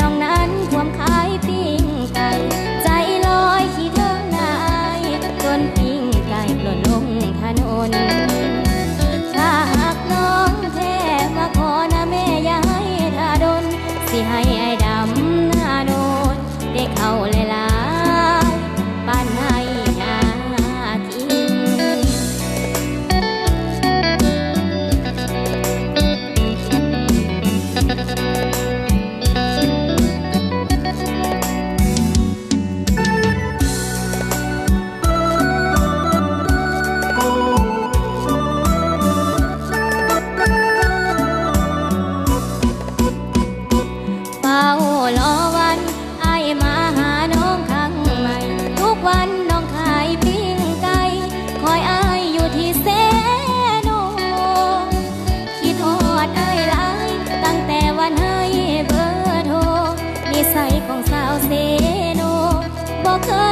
น้องนั้นควมขายปิ้งไก่ ใจลอยขี้เทิงนายจนปิ้งไก่ปล่นลงถนน ถ้าหากน้องแท้มาขอนะแม่ย้ายถ้าดน สิให้ไอ้ดำหน้าโดนได้เข้าเลย か